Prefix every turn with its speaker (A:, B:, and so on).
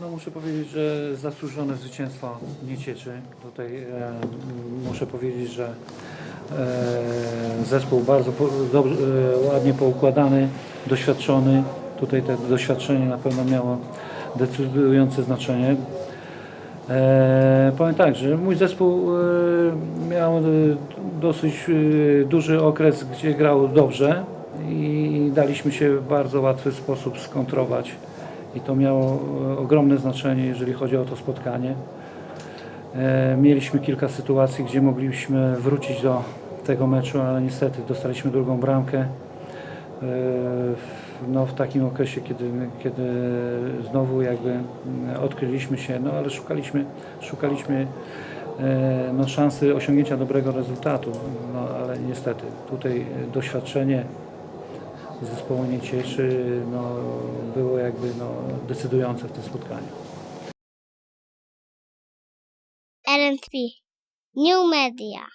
A: No muszę powiedzieć, że zasłużone zwycięstwo nie cieczy. Tutaj e, muszę powiedzieć, że e, zespół bardzo po, dobrze, e, ładnie poukładany, doświadczony. Tutaj to doświadczenie na pewno miało decydujące znaczenie. E, powiem tak, że mój zespół e, miał e, dosyć e, duży okres, gdzie grał dobrze i daliśmy się w bardzo łatwy sposób skontrować i to miało e, ogromne znaczenie, jeżeli chodzi o to spotkanie. E, Mieliśmy kilka sytuacji, gdzie mogliśmy wrócić do tego meczu, ale niestety dostaliśmy drugą bramkę. E, No, w takim okresie, kiedy, kiedy znowu jakby odkryliśmy się, no ale szukaliśmy, szukaliśmy no, szansy osiągnięcia dobrego rezultatu, no ale niestety tutaj doświadczenie zespołu nie cieszy, no, było jakby no, decydujące w tym spotkaniu.
B: LNP New Media